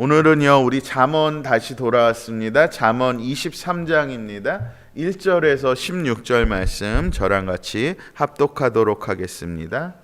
오늘은요, 우리 잠언 다시 돌아왔습니다. 잠언 23장입니다. 1절에서 16절 말씀 저랑 같이 합독하도록 하겠습니다.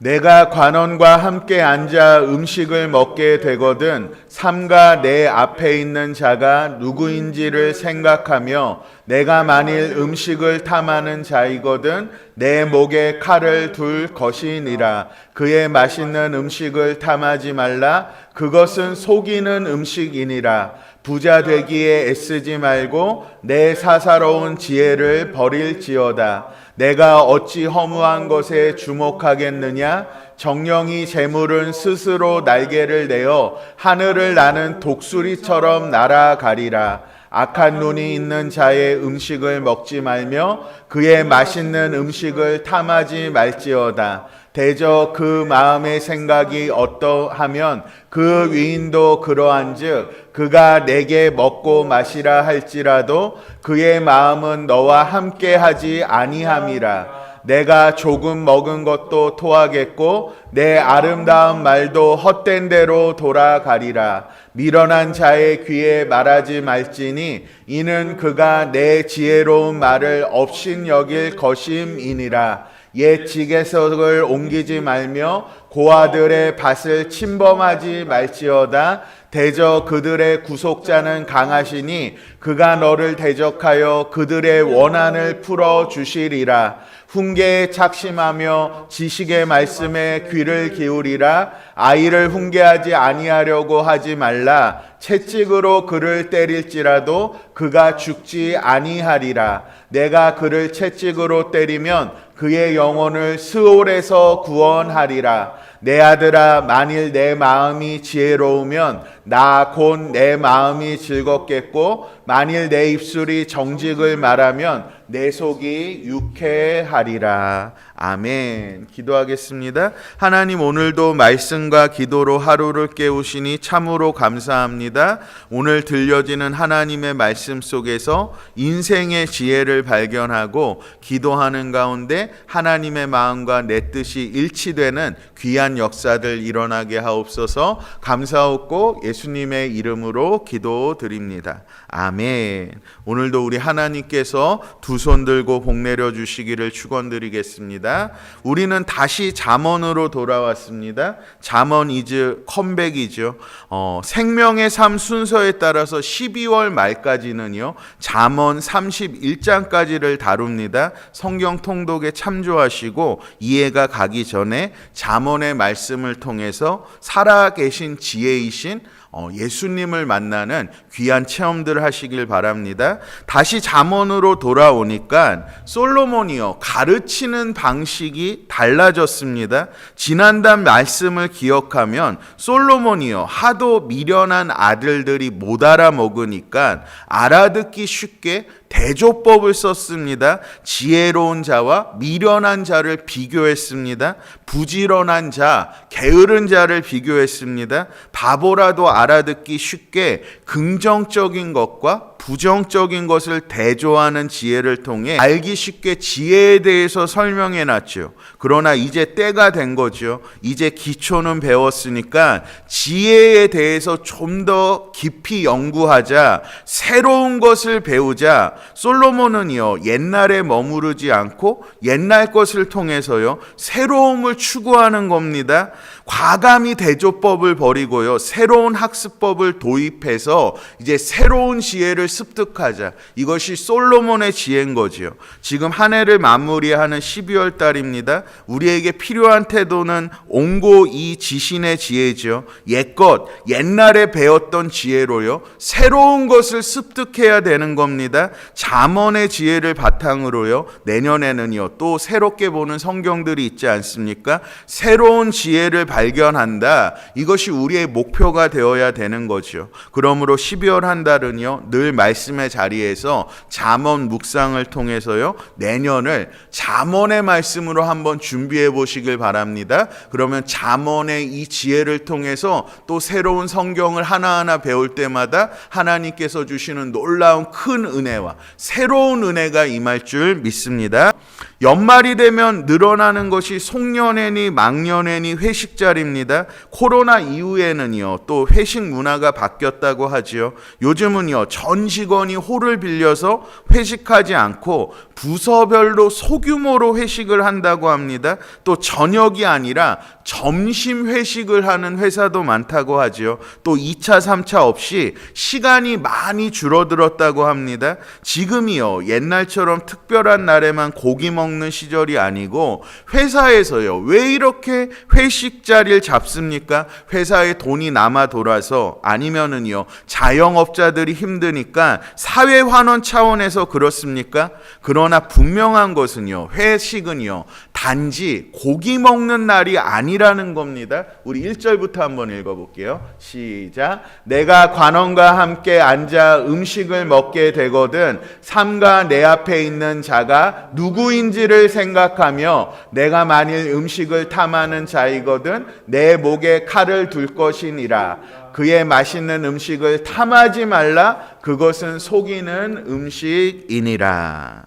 내가 관원과 함께 앉아 음식을 먹게 되거든 삼가 내 앞에 있는 자가 누구인지를 생각하며 내가 만일 음식을 탐하는 자이거든 내 목에 칼을 둘 것이니라. 그의 맛있는 음식을 탐하지 말라. 그것은 속이는 음식이니라 부자 되기에 애쓰지 말고 내 사사로운 지혜를 버릴지어다 내가 어찌 허무한 것에 주목하겠느냐? 정령이 재물은 스스로 날개를 내어 하늘을 나는 독수리처럼 날아가리라. 악한 눈이 있는 자의 음식을 먹지 말며 그의 맛있는 음식을 탐하지 말지어다. 대저 그 마음의 생각이 어떠하면 그 위인도 그러한즉 그가 내게 먹고 마시라 할지라도 그의 마음은 너와 함께 하지 아니함이라. 내가 조금 먹은 것도 토하겠고 내 아름다운 말도 헛된 대로 돌아가리라. 미련한 자의 귀에 말하지 말지니 이는 그가 내 지혜로운 말을 업신 여길 것임이니라 옛 지게석을 옮기지 말며 고아들의 밭을 침범하지 말지어다 대저 그들의 구속자는 강하시니 그가 너를 대적하여 그들의 원한을 풀어 주시리라. 훈계에 착심하며 지식의 말씀에 귀를 기울이라. 아이를 훈계하지 아니하려고 하지 말라. 채찍으로 그를 때릴지라도 그가 죽지 아니하리라. 내가 그를 채찍으로 때리면 그의 영혼을 스올에서 구원하리라. 내 아들아 만일 내 마음이 지혜로우면 나 곧 내 마음이 즐겁겠고 만일 내 입술이 정직을 말하면 내 속이 유쾌하리라. 아멘. 기도하겠습니다. 하나님 오늘도 말씀과 기도로 하루를 깨우시니 참으로 감사합니다. 오늘 들려지는 하나님의 말씀 속에서 인생의 지혜를 발견하고 기도하는 가운데 하나님의 마음과 내 뜻이 일치되는 귀한 역사들 일어나게 하옵소서. 감사하고 예수님의 이름으로 기도드립니다. 아멘. 오늘도 우리 하나님께서 두손 들고 복 내려 주시기를 축원드리겠습니다. 우리는 다시 잠언으로 돌아왔습니다. 잠언 이즈 컴백이죠. 어, 생명의 삶 순서에 따라서 12월 말까지는요. 잠언 31장까지를 다룹니다. 성경 통독에 참조하시고 이해가 가기 전에 잠언의 말씀을 통해서 살아계신 지혜이신 어, 예수님을 만나는 귀한 체험들을 하시길 바랍니다. 다시 잠언으로 돌아오니까 솔로몬이요 가르치는 방식이 달라졌습니다. 지난달 말씀을 기억하면 솔로몬이요 하도 미련한 아들들이 못 알아먹으니까 알아듣기 쉽게 대조법을 썼습니다. 지혜로운 자와 미련한 자를 비교했습니다. 부지런한 자, 게으른 자를 비교했습니다. 바보라도 알아듣기 쉽게 긍정적인 것과 부정적인 것을 대조하는 지혜를 통해 알기 쉽게 지혜에 대해서 설명해 놨죠. 그러나 이제 때가 된 거죠. 이제 기초는 배웠으니까 지혜에 대해서 좀 더 깊이 연구하자. 새로운 것을 배우자. 솔로몬은요, 옛날에 머무르지 않고 옛날 것을 통해서요, 새로움을 추구하는 겁니다. 과감히 대조법을 버리고요, 새로운 학습법을 도입해서 이제 새로운 지혜를 습득하자. 이것이 솔로몬의 지혜인 거지요. 지금 한 해를 마무리하는 12월 달입니다. 우리에게 필요한 태도는 옹고 이 지신의 지혜죠. 옛것, 옛날에 배웠던 지혜로요. 새로운 것을 습득해야 되는 겁니다. 잠언의 지혜를 바탕으로요. 내년에는요. 또 새롭게 보는 성경들이 있지 않습니까? 새로운 지혜를 발견한다. 이것이 우리의 목표가 되어야 되는 거죠. 그러므로 12월 한 달은요. 늘 말씀의 자리에서 잠언 묵상을 통해서요. 내년을 잠언의 말씀으로 한번 준비해 보시길 바랍니다. 그러면 잠언의 이 지혜를 통해서 또 새로운 성경을 하나하나 배울 때마다 하나님께서 주시는 놀라운 큰 은혜와 새로운 은혜가 임할 줄 믿습니다. 연말이 되면 늘어나는 것이 송년회니 망년회니 회식 자리입니다. 코로나 이후에는요, 또 회식 문화가 바뀌었다고 하지요. 요즘은요, 전 직원이 홀을 빌려서 회식하지 않고 부서별로 소규모로 회식을 한다고 합니다. 또 저녁이 아니라 점심 회식을 하는 회사도 많다고 하지요. 또 2차, 3차 없이 시간이 많이 줄어들었다고 합니다. 지금이요, 옛날처럼 특별한 날에만 고기 먹는 시절이 아니고 회사에서요, 왜 이렇게 회식 자리를 잡습니까? 회사에 돈이 남아 돌아서 아니면은요, 자영업자들이 힘드니까 사회 환원 차원에서 그렇습니까? 그러나 분명한 것은요, 회식은요, 단지 고기 먹는 날이 아니 라는 겁니다. 우리 1절부터 한번 읽어 볼게요. 시작. 내가 관원과 함께 앉아 음식을 먹게 되거든 삼가 내 앞에 있는 자가 누구인지를 생각하며 내가 만일 음식을 탐하는 자이거든 내 목에 칼을 둘 것이니라. 그의 맛있는 음식을 탐하지 말라. 그것은 속이는 음식이니라.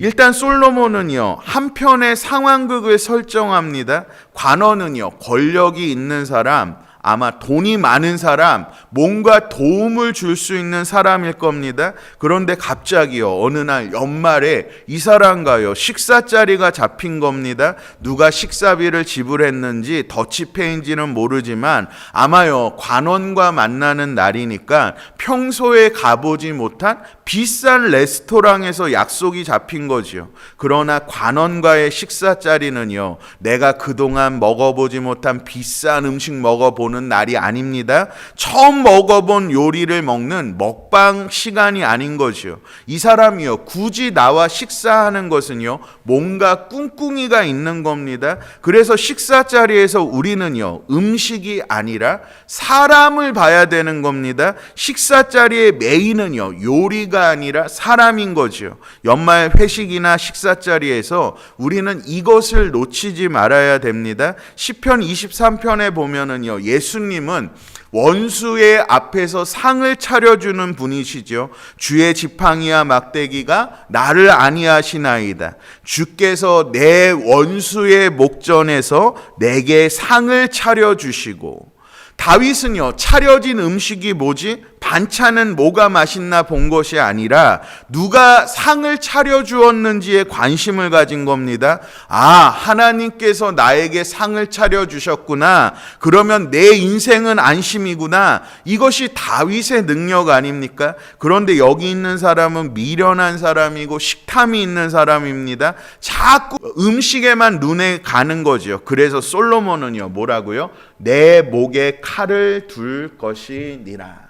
일단 솔로몬은요, 한편의 상황극을 설정합니다. 관원은요, 권력이 있는 사람, 아마 돈이 많은 사람, 뭔가 도움을 줄 수 있는 사람일 겁니다. 그런데 갑자기요, 어느 날 연말에 이 사람과요, 식사 자리가 잡힌 겁니다. 누가 식사비를 지불했는지 더치페인지는 모르지만 아마요, 관원과 만나는 날이니까 평소에 가보지 못한 비싼 레스토랑에서 약속이 잡힌 거지요. 그러나 관원과의 식사 자리는요, 내가 그동안 먹어보지 못한 비싼 음식 먹어보는 날이 아닙니다. 처음 먹어본 요리를 먹는 먹방 시간이 아닌 거지요. 이 사람이요, 굳이 나와 식사하는 것은요, 뭔가 꿍꿍이가 있는 겁니다. 그래서 식사 자리에서 우리는요, 음식이 아니라 사람을 봐야 되는 겁니다. 식사 자리의 메인은요, 요리가 아니라 사람인 거지요. 연말 회식이나 식사 자리에서 우리는 이것을 놓치지 말아야 됩니다. 시편 23편에 보면은요. 예 수님은 원수의 앞에서 상을 차려주는 분이시죠. 주의 지팡이와 막대기가 나를 아니하시나이다. 주께서 내 원수의 목전에서 내게 상을 차려주시고 다윗은요, 차려진 음식이 뭐지? 반찬은 뭐가 맛있나 본 것이 아니라 누가 상을 차려주었는지에 관심을 가진 겁니다. 아, 하나님께서 나에게 상을 차려주셨구나. 그러면 내 인생은 안심이구나. 이것이 다윗의 능력 아닙니까? 그런데 여기 있는 사람은 미련한 사람이고 식탐이 있는 사람입니다. 자꾸 음식에만 눈에 가는 거죠. 그래서 솔로몬은요, 뭐라고요? 내 목에 칼을 둘 것이니라.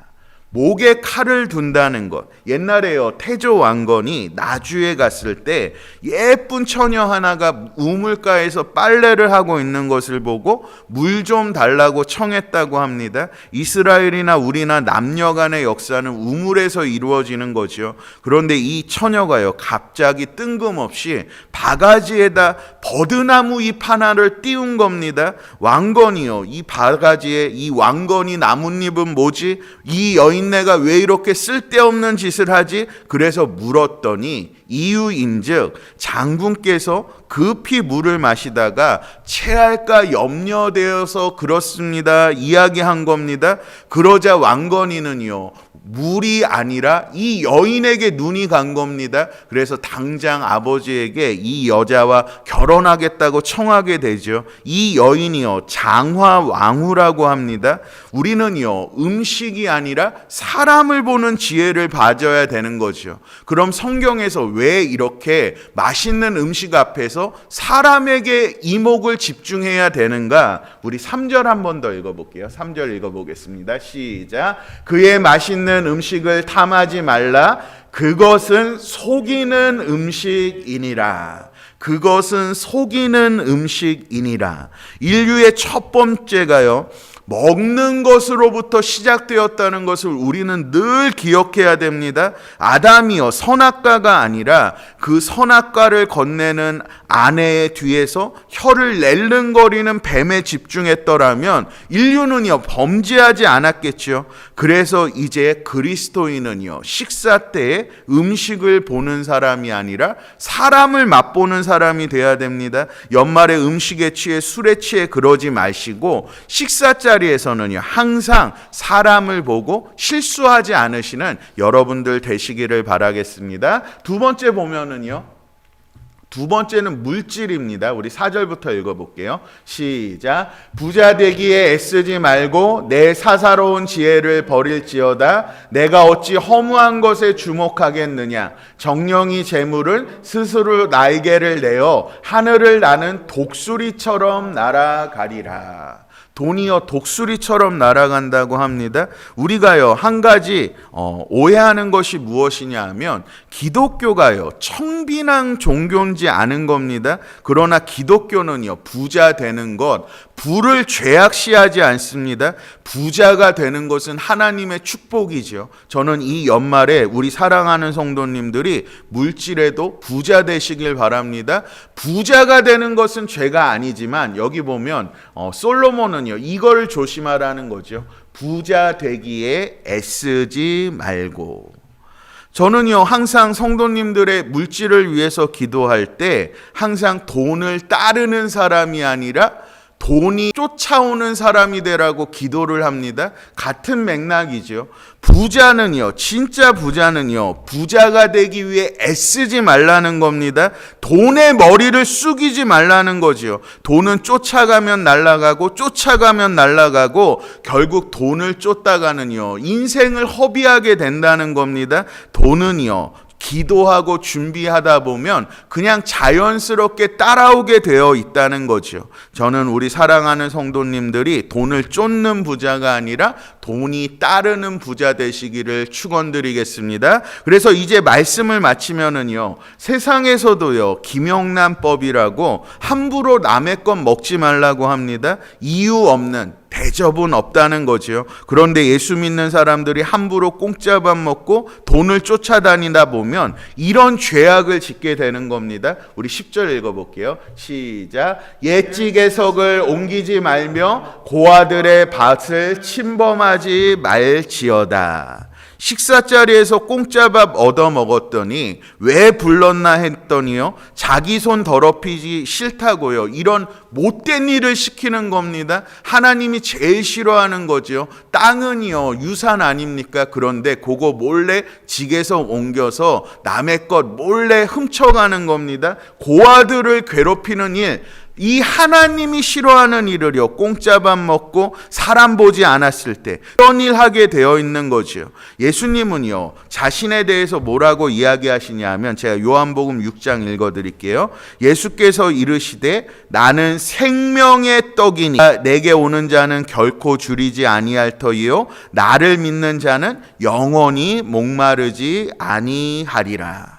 목에 칼을 둔다는 것. 옛날에요, 태조 왕건이 나주에 갔을 때 예쁜 처녀 하나가 우물가에서 빨래를 하고 있는 것을 보고 물 좀 달라고 청했다고 합니다. 이스라엘이나 우리나 남녀 간의 역사는 우물에서 이루어지는 거죠. 그런데 이 처녀가요, 갑자기 뜬금없이 바가지에다 버드나무 잎 하나를 띄운 겁니다. 왕건이요, 이 바가지에 이 왕건이 나뭇잎은 뭐지? 이 여인 네가 왜 이렇게 쓸데없는 짓을 하지? 그래서 물었더니 이유인즉 장군께서 급히 물을 마시다가 체할까 염려되어서 그렇습니다. 이야기한 겁니다. 그러자 왕건이는요. 물이 아니라 이 여인에게 눈이 간 겁니다. 그래서 당장 아버지에게 이 여자와 결혼하겠다고 청하게 되죠. 이 여인이요. 장화 왕후라고 합니다. 우리는요. 음식이 아니라 사람을 보는 지혜를 가져야 되는 거죠. 그럼 성경에서 왜 이렇게 맛있는 음식 앞에서 사람에게 이목을 집중해야 되는가? 우리 3절 한 번 더 읽어 볼게요. 3절 읽어 보겠습니다. 시작. 그의 맛있는 음식을 탐하지 말라. 그것은 속이는 음식이니라. 그것은 속이는 음식이니라. 인류의 첫 번째가요. 먹는 것으로부터 시작되었다는 것을 우리는 늘 기억해야 됩니다. 아담이요 선악과가 아니라 그 선악과를 건네는 아내의 뒤에서 혀를 낼름거리는 뱀에 집중했더라면 인류는요 범죄하지 않았겠지요. 그래서 이제 그리스도인은요 식사 때에 음식을 보는 사람이 아니라 사람을 맛보는 사람이 돼야 됩니다. 연말에 음식에 취해 술에 취해 그러지 마시고 식사 자 리에서는요 항상 사람을 보고 실수하지 않으시는 여러분들 되시기를 바라겠습니다. 두 번째 보면은요. 두 번째는 물질입니다. 우리 4절부터 읽어볼게요. 시작. 부자 되기에 애쓰지 말고 내 사사로운 지혜를 버릴지어다. 내가 어찌 허무한 것에 주목하겠느냐. 정령이 재물을 스스로 날개를 내어 하늘을 나는 독수리처럼 날아가리라. 돈이요 독수리처럼 날아간다고 합니다. 우리가요 한 가지 어, 오해하는 것이 무엇이냐 하면 기독교가요 청빈한 종교인지 아는 겁니다. 그러나 기독교는요 부자 되는 것 부를 죄악시하지 않습니다. 부자가 되는 것은 하나님의 축복이죠. 저는 이 연말에 우리 사랑하는 성도님들이 물질에도 부자 되시길 바랍니다. 부자가 되는 것은 죄가 아니지만 여기 보면 어, 솔로몬은요 이걸 조심하라는 거죠. 부자 되기에 애쓰지 말고. 저는요, 항상 성도님들의 물질을 위해서 기도할 때 항상 돈을 따르는 사람이 아니라 돈이 쫓아오는 사람이 되라고 기도를 합니다. 같은 맥락이죠. 부자는요, 진짜 부자는요, 부자가 되기 위해 애쓰지 말라는 겁니다. 돈의 머리를 숙이지 말라는 거지요. 돈은 쫓아가면 날아가고, 쫓아가면 날아가고, 결국 돈을 쫓다가는요, 인생을 허비하게 된다는 겁니다. 돈은요, 기도하고 준비하다 보면 그냥 자연스럽게 따라오게 되어 있다는 거죠. 저는 우리 사랑하는 성도님들이 돈을 쫓는 부자가 아니라 돈이 따르는 부자 되시기를 축원드리겠습니다. 그래서 이제 말씀을 마치면은요. 세상에서도요. 김영란법이라고 함부로 남의 것 먹지 말라고 합니다. 이유 없는 대접은 없다는 거지요. 그런데 예수 믿는 사람들이 함부로 공짜 밥 먹고 돈을 쫓아다니다 보면 이런 죄악을 짓게 되는 겁니다. 우리 10절 읽어볼게요. 시작. 옛집의 석을 옮기지 말며 고아들의 밭을 침범하지 말지어다. 식사 자리에서 공짜밥 얻어 먹었더니 왜 불렀나 했더니요. 자기 손 더럽히지 싫다고요. 이런 못된 일을 시키는 겁니다. 하나님이 제일 싫어하는 거지요. 땅은요. 유산 아닙니까? 그런데 그거 몰래 직에서 옮겨서 남의 것 몰래 훔쳐가는 겁니다. 고아들을 괴롭히는 일 이 하나님이 싫어하는 일을요, 공짜밥 먹고 사람 보지 않았을 때, 그런 일 하게 되어 있는 거지요. 예수님은요, 자신에 대해서 뭐라고 이야기하시냐 하면, 제가 요한복음 6장 읽어 드릴게요. 예수께서 이르시되, 나는 생명의 떡이니, 내게 오는 자는 결코 줄이지 아니할 터이요, 나를 믿는 자는 영원히 목마르지 아니하리라.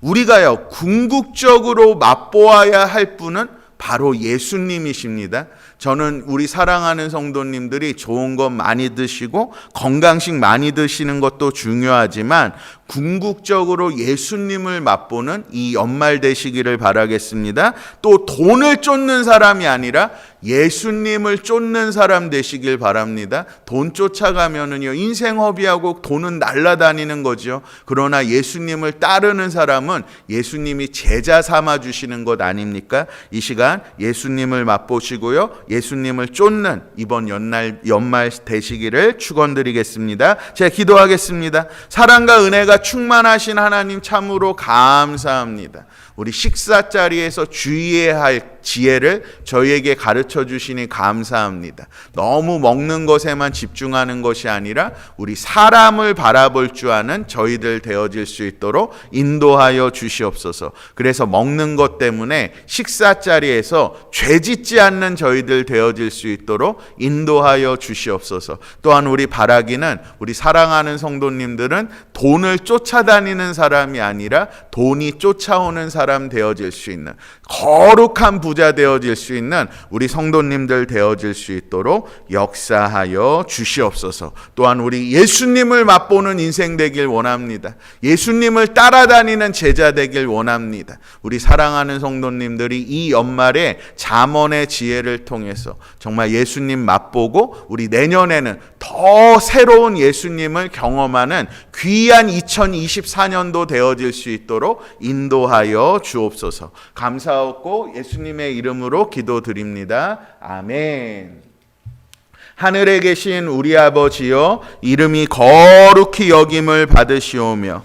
우리가요, 궁극적으로 맛보아야 할 분은 바로 예수님이십니다. 저는 우리 사랑하는 성도님들이 좋은 것 많이 드시고 건강식 많이 드시는 것도 중요하지만 궁극적으로 예수님을 맛보는 이 연말 되시기를 바라겠습니다. 또 돈을 쫓는 사람이 아니라 예수님을 쫓는 사람 되시길 바랍니다. 돈 쫓아가면은요, 인생 허비하고 돈은 날라다니는 거죠. 그러나 예수님을 따르는 사람은 예수님이 제자 삼아 주시는 것 아닙니까? 이 시간 예수님을 맛보시고요. 예수님을 쫓는 이번 연날 연말 되시기를 축원드리겠습니다. 제가 기도하겠습니다. 사랑과 은혜가 충만하신 하나님 참으로 감사합니다. 우리 식사 자리에서 주의해야 할 지혜를 저희에게 가르쳐 주시니 감사합니다. 너무 먹는 것에만 집중하는 것이 아니라 우리 사람을 바라볼 줄 아는 저희들 되어질 수 있도록 인도하여 주시옵소서. 그래서 먹는 것 때문에 식사 자리에서 죄 짓지 않는 저희들 되어질 수 있도록 인도하여 주시옵소서. 또한 우리 바라기는 우리 사랑하는 성도님들은 돈을 쫓아다니는 사람이 아니라 돈이 쫓아오는 사람 되어질 수 있는 거룩한 부 부자 되어질 수 있는 우리 성도님들 되어질 수 있도록 역사하여 주시옵소서. 또한 우리 예수님을 맛보는 인생 되길 원합니다. 예수님을 따라다니는 제자 되길 원합니다. 우리 사랑하는 성도님들이 이 연말에 잠언의 지혜를 통해서 정말 예수님 맛보고 우리 내년에는 더 새로운 예수님을 경험하는 귀한 2024년도 되어질 수 있도록 인도하여 주옵소서. 감사하고 예수님의 이름으로 기도드립니다. 아멘. 하늘에 계신 우리 아버지여 이름이 거룩히 여김을 받으시오며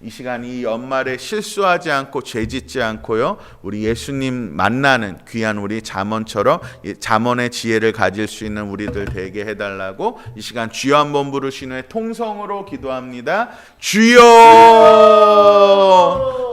이 시간 이 연말에 실수하지 않고 죄짓지 않고요. 우리 예수님 만나는 귀한 우리 잠언처럼 이 잠언의 지혜를 가질 수 있는 우리들 되게 해달라고 이 시간 주여 한번 부르신 후에 통성으로 기도합니다. 주여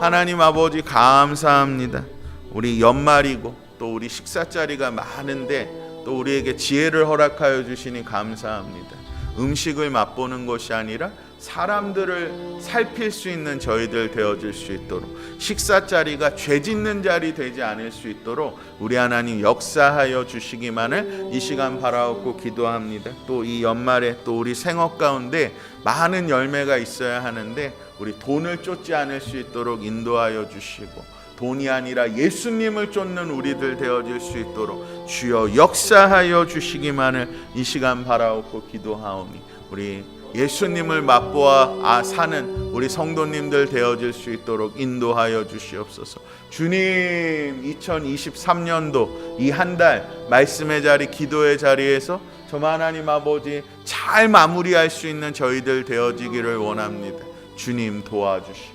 하나님 아버지 감사합니다. 우리 연말이고 또 우리 식사 자리가 많은데 또 우리에게 지혜를 허락하여 주시니 감사합니다. 음식을 맛보는 것이 아니라 사람들을 살필 수 있는 저희들 되어질 수 있도록 식사 자리가 죄 짓는 자리 되지 않을 수 있도록 우리 하나님 역사하여 주시기만을 이 시간 바라옵고 기도합니다. 또 이 연말에 또 우리 생업 가운데 많은 열매가 있어야 하는데 우리 돈을 쫓지 않을 수 있도록 인도하여 주시고 돈이 아니라 예수님을 쫓는 우리들 되어질 수 있도록 주여 역사하여 주시기만을 이 시간 바라옵고 기도하오니 우리 예수님을 맛보아 아 사는 우리 성도님들 되어질 수 있도록 인도하여 주시옵소서. 주님 2023년도 이 한 달 말씀의 자리 기도의 자리에서 저만 하나님 아버지 잘 마무리할 수 있는 저희들 되어지기를 원합니다. 주님 도와주시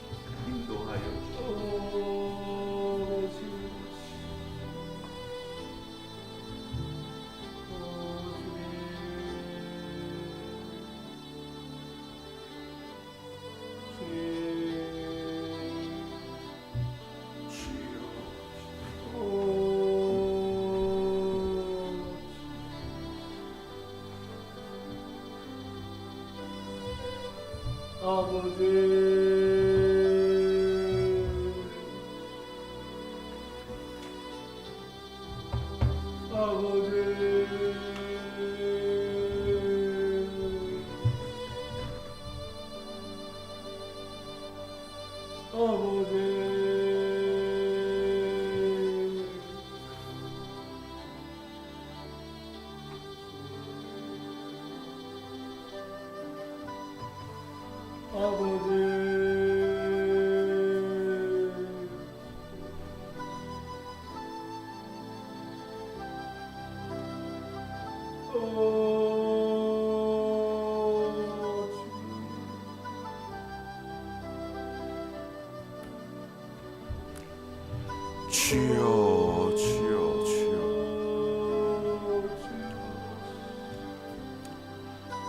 주여 주여 주여.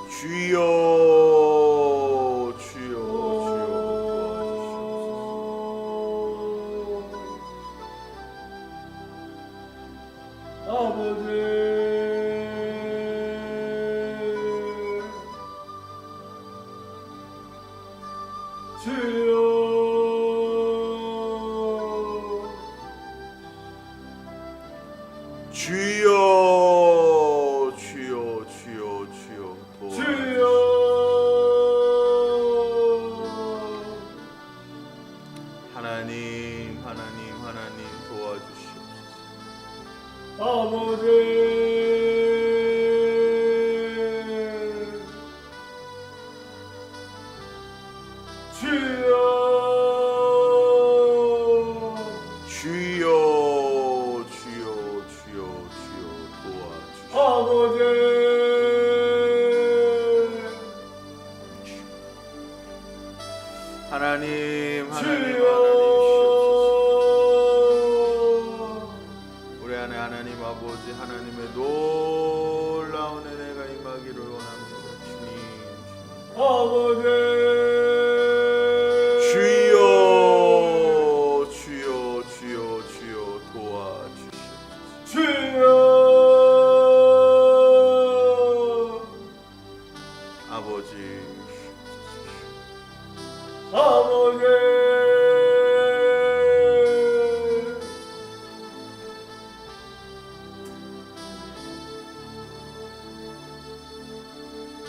주여